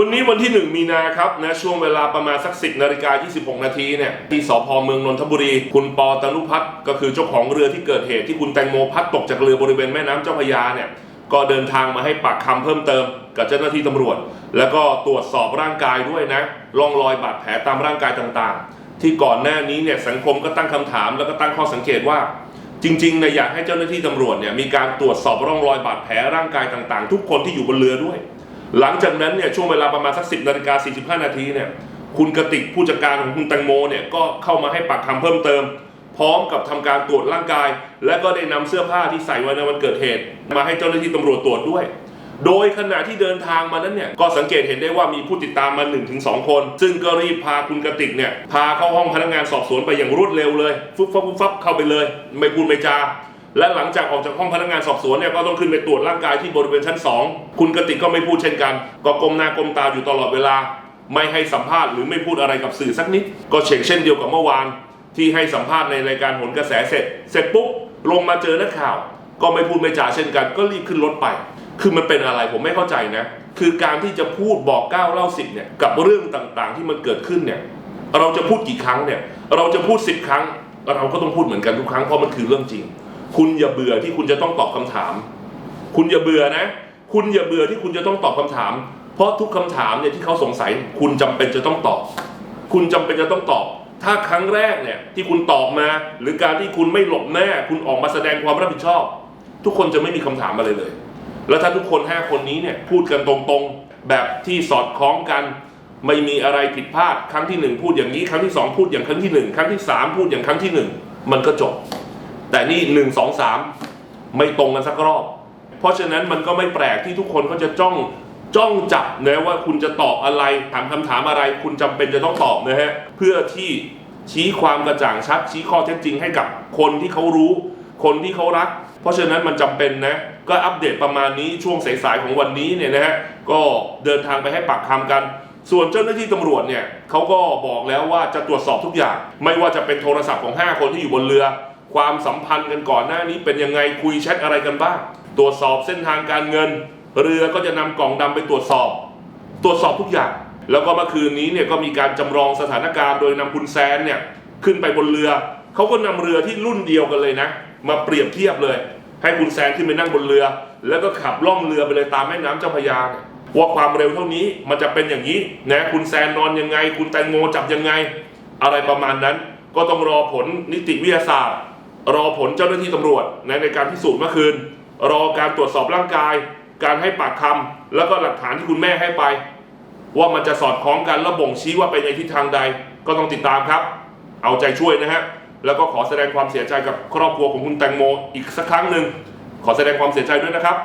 วันนี้วันที่ 1 มีนาครับนะช่วงเวลาประมาณสัก 10นาฬิกา26 นาทีเนี่ยที่สพเมืองนนทบุรี คุณปอตนุพัฒน์ก็คือเจ้าของเรือที่เกิดเหตุที่คุณแตงโมพัดตกจากเรือบริเวณแม่น้ำเจ้าพระยาเนี่ยก็เดินทางมาให้ปากคำเพิ่มเติมกับเจ้าหน้าที่ตำรวจ แล้วก็ตรวจสอบร่างกายด้วยนะร่องรอยบาดแผลตามร่างกายต่างๆ ที่ก่อนหน้านี้เนี่ยสังคมก็ตั้งคำถามแล้วก็ตั้งข้อสังเกตว่า จริงๆเนี่ยอยากให้เจ้าหน้าที่ตำรวจเนี่ยมีการตรวจสอบร่องรอยบาดแผลร่างกายต่างๆ ทุกคนที่อยู่บนเรือด้วย หลังจากนั้นเนี่ยช่วงเวลาประมาณสักสิบนาฬิกา45นาทีเนี่ยคุณกติกผู้จัดการของคุณแตงโมเนี่ยก็เข้ามาให้ปากคำเพิ่มเติม พร้อมกับทำการตรวจร่างกาย และก็ได้นำเสื้อผ้าที่ใส่ไว้ในวันเกิดเหตุ มาให้เจ้าหน้าที่ตำรวจตรวจด้วย โดยขณะที่เดินทางมานั้นเนี่ยก็สังเกตเห็นได้ว่ามีผู้ติดตามมา 1-2 คน ซึ่งก็รีบพาคุณกติกเนี่ยพาเข้าห้องพนักงานสอบสวนไปอย่างรวดเร็วเลยฟุบฟับฟุบฟับเข้าไปเลย ไม่พูดไม่จา และหลังจากออกจากห้องพนักงานสอบสวนเนี่ยก็ต้องขึ้นไปตรวจร่างกายที่บริเวณชั้น 2 คุณกติกก็ไม่พูดเช่นกัน ก็ก้มหน้าก้มตาอยู่ตลอดเวลา ไม่ให้สัมภาษณ์หรือไม่พูดอะไรกับสื่อสักนิด ก็เช่นเช่นเดียวกับเมื่อวาน ที่ให้สัมภาษณ์ในรายการโหนกระแสเสร็จ เสร็จปุ๊บลงมาเจอนักข่าว ก็ไม่พูดไม่จาเช่นกัน ก็รีบขึ้นรถไป คือมันเป็นอะไรผมไม่เข้าใจนะ คือการที่จะพูดบอกก้าวเล่าสิบเนี่ยกับเรื่องต่างๆ ที่มันเกิดขึ้นเนี่ยเราจะพูดกี่ครั้งเนี่ยเราจะพูดสิบครั้ง เราก็ต้องพูดเหมือนกันทุกครั้งเพราะมันคือเรื่องจริง คุณอย่าเบื่อที่คุณจะต้องตอบคำถาม คุณอย่าเบื่อนะ คุณอย่าเบื่อที่คุณจะต้องตอบคำถาม เพราะทุกคำถามเนี่ยที่เขาสงสัย คุณจำเป็นจะต้องตอบ คุณจำเป็นจะต้องตอบ ถ้าครั้งแรกเนี่ยที่คุณตอบมา หรือการที่คุณไม่หลบหน้า คุณออกมาแสดงความรับผิดชอบ ทุกคนจะไม่มีคำถามอะไรเลย แล้วถ้าทุกคน 5 คนนี้เนี่ยพูดกันตรงๆ แบบที่สอดคล้องกันไม่มีอะไรผิดพลาด ครั้งที่หนึ่งพูดอย่างนี้ ครั้งที่สองพูดอย่างครั้งที่หนึ่งครั้งที่สามพูดอย่างครั้งที่หนึ่งมันก็จบ แต่นี่หนึ่งสองสามไม่ตรงกันสักรอบ เพราะฉะนั้นมันก็ไม่แปลกที่ทุกคนก็จะจ้องจ้องจับนะว่าคุณจะตอบอะไรถามคำถามอะไร คุณจำเป็นจะต้องตอบนะฮะเพื่อที่ชี้ความกระจ่างชัด ชี้ข้อเท็จจริงให้กับคนที่เขารู้ คนที่เขารัก เพราะฉะนั้นมันจำเป็นนะก็อัปเดตประมาณนี้ช่วงสายๆของวันนี้เนี่ยนะฮะก็เดินทางไปให้ปากคำกัน ส่วนเจ้าหน้าที่ตำรวจเนี่ยเขาก็บอกแล้วว่าจะตรวจสอบทุกอย่าง ไม่ว่าจะเป็นโทรศัพท์ของ 5 คนที่อยู่บนเรือ ความสัมพันธ์กันก่อนหน้านี้เป็นยังไงคุยแชทอะไรกันบ้าง ตรวจสอบเส้นทางการเงิน เรือก็จะนำกล่องดำไปตรวจสอบ ตรวจสอบทุกอย่าง แล้วก็เมื่อคืนนี้เนี่ยก็มีการจำลองสถานการณ์โดยนำคุณแซนเนี่ยขึ้นไปบนเรือ เขาก็นำเรือที่รุ่นเดียวกันเลยนะ มาเปรียบเทียบเลย ให้คุณแซนขึ้นไปนั่งบนเรือ แล้วก็ขับล่องเรือไปเลยตามแม่น้ำเจ้าพระยาเนี่ยว่าความเร็วเท่านี้มันจะเป็นอย่างนี้นะคุณแซนนอนยังไง คุณแตงโมจับยังไง อะไรประมาณนั้น ก็ต้องรอผลนิติวิทยาศาสตร์ รอผลเจ้าหน้าที่ตำรวจในในการพิสูจน์เมื่อคืน รอการตรวจสอบร่างกาย การให้ปากคำแล้วก็หลักฐานที่คุณแม่ให้ไป ว่ามันจะสอดคล้องกันและบ่งชี้ว่าไปในทิศทางใดก็ต้องติดตามครับ เอาใจช่วยนะฮะแล้วก็ขอแสดงความเสียใจกับครอบครัวของคุณแตงโมอีกสักครั้งหนึ่งขอแสดงความเสียใจด้วยนะครับ